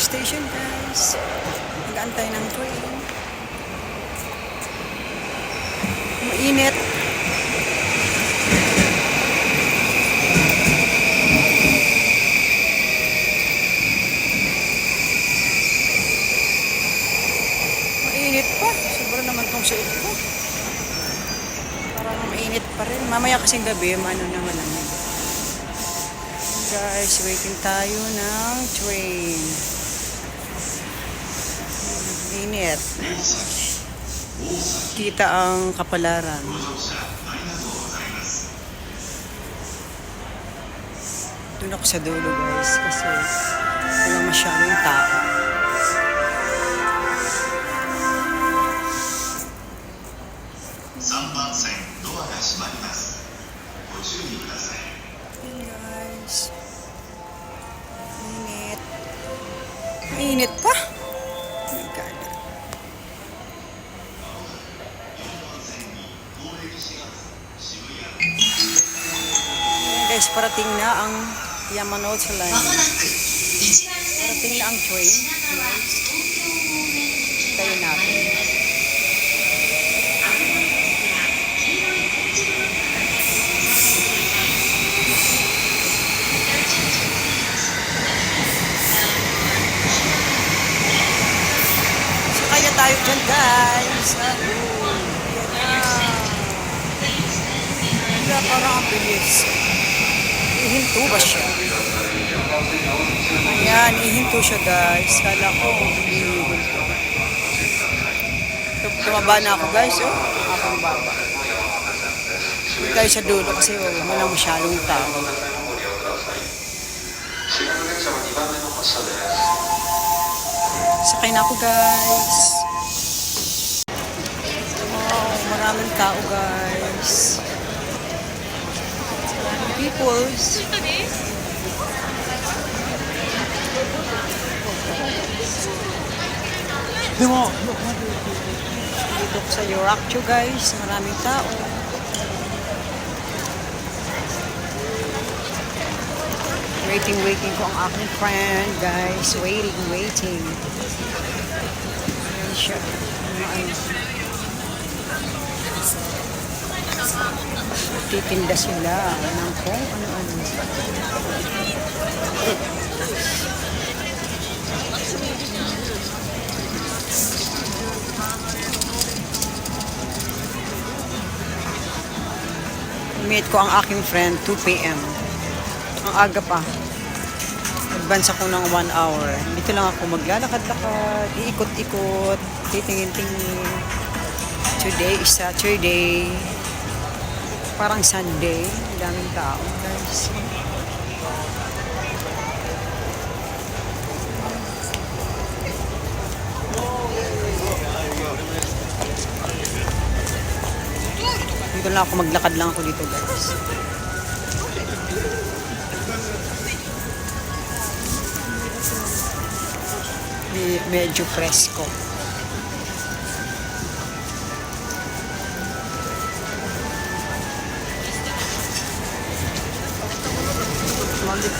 station guys. Nag-antay ng train. Mainit. Mainit pa. Sobra naman tong suot ko. Parang mainit pa rin. Mamaya kasing gabi, ano na malamig. Guys, waiting tayo ng train init. Kita ang kapalaran. Doon ako sa dulo guys kasi walang masyadong tao. Hey guys. Init. Init pa. Darating na ang Yamanote line. Darating na ang train. Tayo natin. So kaya tayo dyan guys. Ayan na. Kaya parang ang bilis. Ihinto ba siya? Ayan, ihinto siya, guys. Kala ko, ihinto. Tum- Tumaba na ako, guys. Oh, akong baba. Hindi tayo sa dulo kasi wala masyadong tao. Sakay na ako, guys. Wow, maraming tao, guys. Peoples. Dito ko sa Yoraccho, guys. Maraming tao. Waiting, waiting ko ang aking friend, guys. Waiting, waiting. Ayan siya. Ano, ano. Titinda sila ng kung ano-ano. Meet ko ang aking friend 2 p.m. Ang aga pa. Advance ako ng 1 hour. Dito lang ako maglalakad-lakad, iikot-ikot, titingin-tingin. Today is Saturday. Parang Sunday. Ang daming tao, guys. Dito lang ako, maglakad lang ako dito, guys. Medyo fresco. Kasi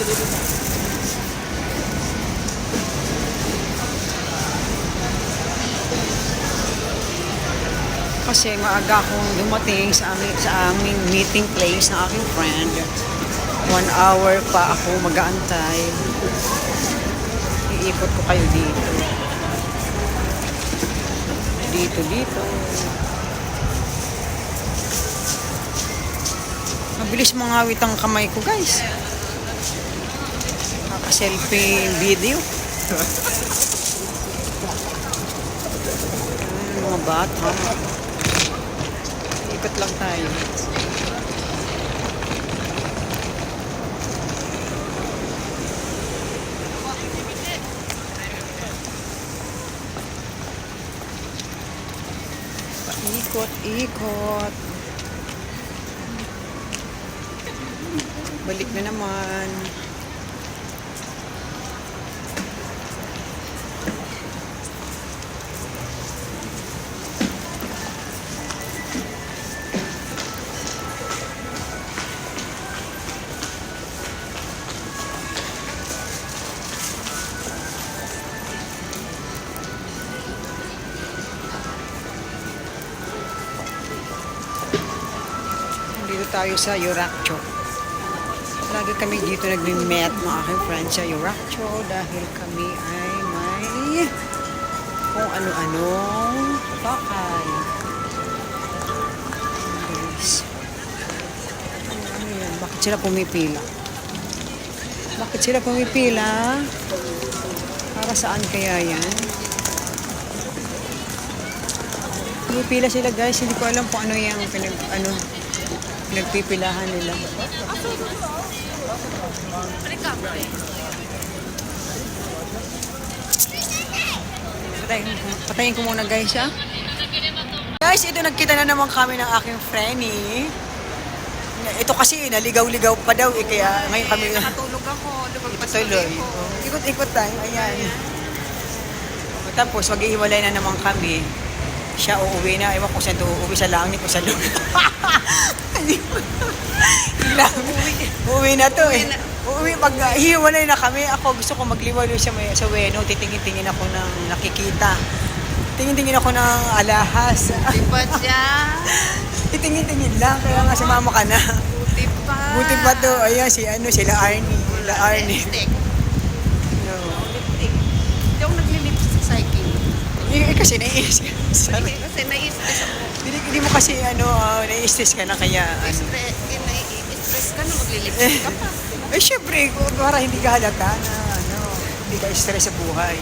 maaga akong dumating sa aming, sa aming meeting place ng aking friend. One hour pa ako mag-aantay. Iikot ko kayo dito. Dito, dito. Mabilis mangawit ang kamay ko, guys. Naka-selfie video. Hmm, mga bata. Ikot lang tayo. Ikot, ikot. Balik na naman. Tayo sa Yuracho. Lagi kami dito nagme-met ng aking friend sa Yuracho dahil kami ay may kung ano-anong bakal. Guys. Ano, ano? Bakit sila pumipila? Bakit sila pumipila? Para saan kaya yan? Pumipila sila guys. Hindi ko alam kung ano yung pinag, ano, pinagpipilahan nila. Patayin, patayin ko muna guys ha. Guys, ito nagkita na naman kami ng aking Frenny. Ito kasi naligaw-ligaw pa daw eh, kaya ngayon kami Nakatulog ako. Patuloy. Oh. Ikot-ikot tayo. Ayan. O, tapos, maghihiwalay na naman kami. Siya uuwi na. Ewan ko saan to uuwi sa langit o sa lupa. Uuwi na to eh. Uuwi, pag hihiwalay na kami, ako gusto ko magliwalo sa, may, sa Weno. Titingin-tingin ako ng nakikita. Tingin-tingin ako ng alahas. Di ba siya? Titingin-tingin lang. Kaya nga sumama ka na. Buti pa. Buti pa to. Ayan, si ano, sila Arnie. Sila Arnie. Lipstick. No. Lipstick. Hindi ako nagli-lipstick sa hiking. Eh, kasi naiis ka. Sorry. Kasi nai-stress ako. Hindi, hindi mo kasi ano, uh, nai-stress ka na kaya ano. Stress, eh, nai-stress ka na magli-lipstick ka pa. Eh, syempre, para hindi ka halata na ano, hindi ka stress sa buhay.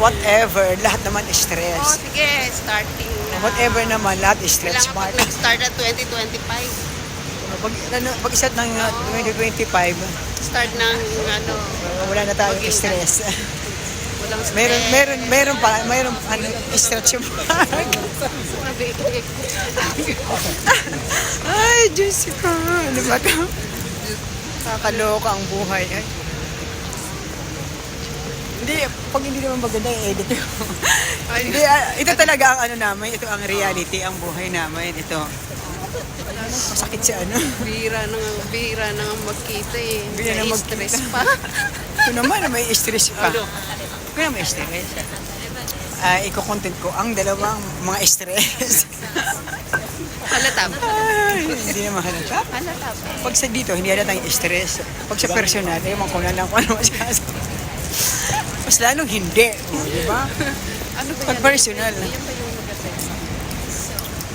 Whatever, lahat naman Oh, stress. sige, starting na. Whatever naman, lahat stress Kailangan pag nag-start at 2025. Pag, ano, pag isa't ng uh, 2025, Start ng ano, wala na tayong stress. walang stress. meron, meron, meron pa, meron ano, stretch yung eh, Ay, Diyos ko. Ano ba ito? Kakaloka ang buhay. Ay. Hindi, pag hindi naman maganda edit. Ay, hindi, ah, ito talaga ang ano namin. Ito ang reality, ang buhay namin. Ito. Masakit si ano. bira na nga, bira na nga magkita eh. Bira na magkita. pa. Ito naman, may stress pa. Ano? Kaya may stress. Ah, iko-content ko ang dalawang mga stress. Halata ba? Ay, hindi naman halata. Halata ba? Pag sa dito, hindi halata yung stress. Pag sa personal, ko na lang kung ano masasabi. Mas lalong hindi. O, di ba? Ano ba Pag yan? personal.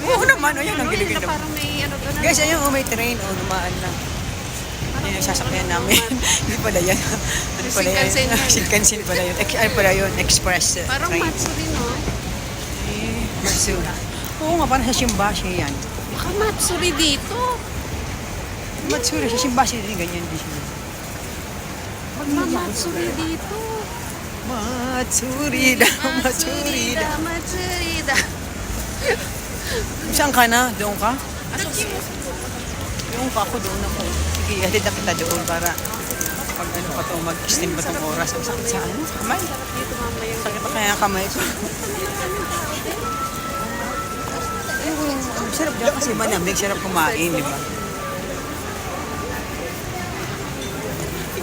Oo naman, o yan ang Ano may ano? Guys, ayun, oh, may train. O, dumaan lang. Yung sasakyan namin. hindi pala yan. Ano pala yan? Shinkansen pala yun. Ex- Ano pala yun? Express Parang train. Matsuri, no? Eh, Matsu. Oo nga, parang sa Shimbashi yan. Baka Matsuri dito. Matsuri, sa Shimbashi din ganyan din siya. Baka Matsuri dito. Matsuri da, Matsuri da. Matsuri da. Saan ka na? Doon ka? Doon ka ako, doon ako. Sige, hatid na kita doon para pag ano pa to, mag-steam pa tong oras. Ang sakit sa ano? Kamay. Sakit pa kaya ang kamay. Ayun, Ang sarap dyan kasi manamig, sarap kumain, di ba?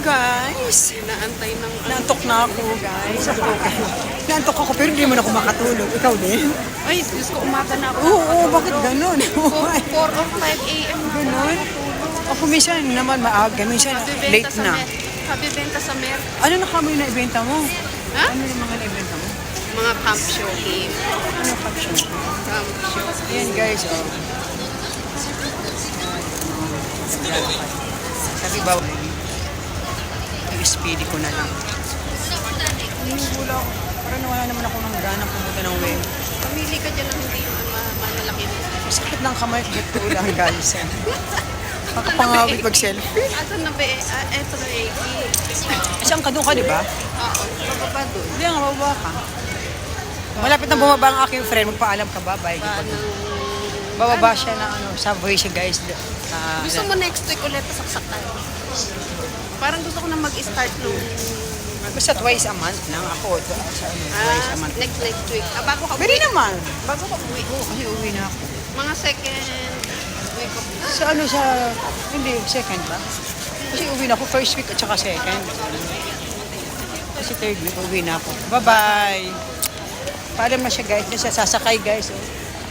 Guys, Naantay ng ano. naantok na ako, guys. Ako, naantok ako, pero hindi naman ako makatulog. Ikaw din? Ay, Diyos ko, umaga na ako. Oo, oo, bakit ganun? 4 or 5 a.m. na Ganun? Ako minsan naman maaga, minsan late na. Kabibenta sa Mer. Ano na kami na ibenta mo? Ha? Ano yung mga na-ibenta mo? Mga camp show game. Ano caption? Camp show. Ayan guys, oh. Sabi ba, yung speedy ko na lang. Wala ako. Parang nawala naman ako ng gana pumunta ng way. Pamili ka dyan ng hindi ma- ma- manalaki mo. Sakit ng kamay ko ito lang guys. Nakapangawit mag-selfie. Ato na ba eh? Ah, eto na eh. Saan ka doon ka, di ba? Oo, bababa doon. Hindi nga, bababa ka. Malapit na bumaba ang aking friend. Magpaalam ka ba? Bye. Paano? Bababa siya na ano, subway siya guys. Ah, Gusto mo next week ulit sasaksak tayo? Parang gusto ko na mag-start nung basta twice a month lang ako. Ano, twice a ah, month. next next week. Ah, bago ka Pwede uwi. naman. Bago ka uwi. Oo, kasi uwi na ako. Mga second Sa ano sa, hindi, second ba? Kasi uwi na ako first week at saka second. Kasi third week, uwi na ako. Bye-bye! Paalam na siya guys, siya sasakay guys. Oh.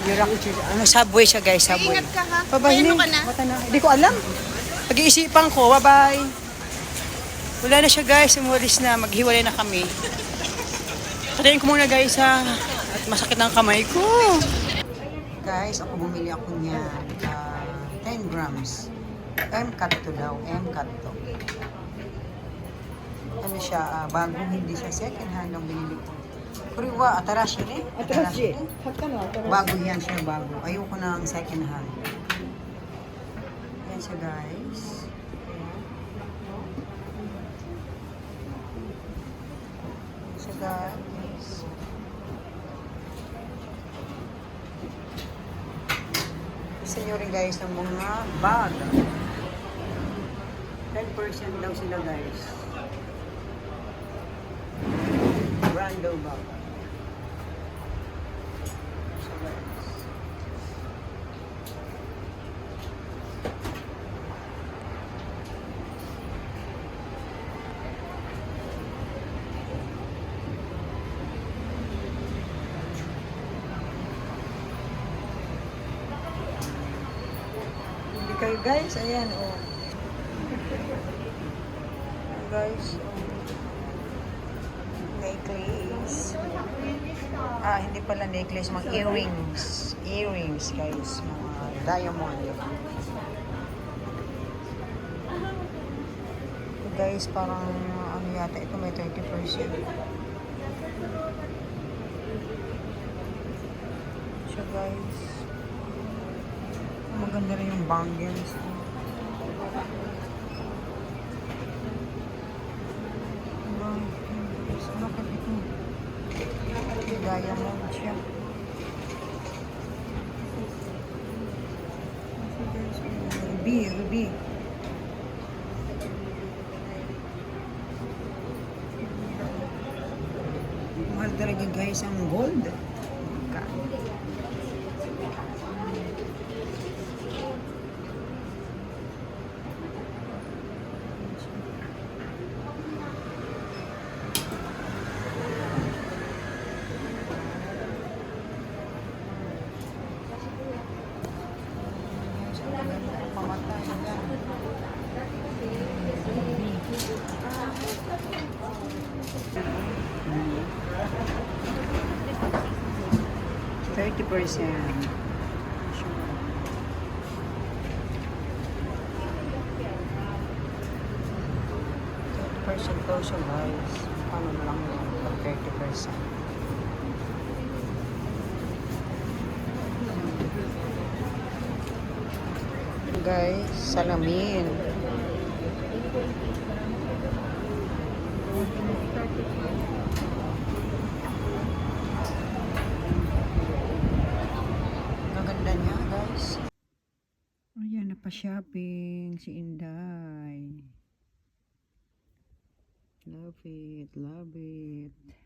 Yurak, ano, subway siya guys, subway. Ingat ka ha. Bye-bye, May ano ka na? Na. Hindi ko alam. Pag-iisipan ko, bye-bye. Wala na siya guys, umalis na, maghiwalay na kami. Patayin ko muna guys ha. At masakit ang kamay ko. Guys, ako bumili ako niyan. Ah, 10 grams. M-cut to daw, M-cut to. Ano siya, ah, bago hindi siya second hand ang binili ko. Kuriwa, atarashi ne? Atarashi? Bago yan siya, bago. Ayoko na ang second hand. Yan siya guys. Yan siya guys. Gusto nyo rin guys ng mga bag. 10% daw sila guys. Brando bag. So guys. Hindi kayo guys, ayan oh. Guys, oh. necklace. Ah, hindi pala necklace, mga earrings. Earrings guys, mga diamond. Guys, parang ano yata, ito may 30%. Siya guys maganda rin yung bangles. Bangles. Bakit ito? Gaya mo siya. Ruby, Ruby. Mahal talaga guys ang gold. Gold. 50%. Sure. percent daw na lang yun guys salamin Thank you. Ayan, napa-shopping si Inday. Love it, love it.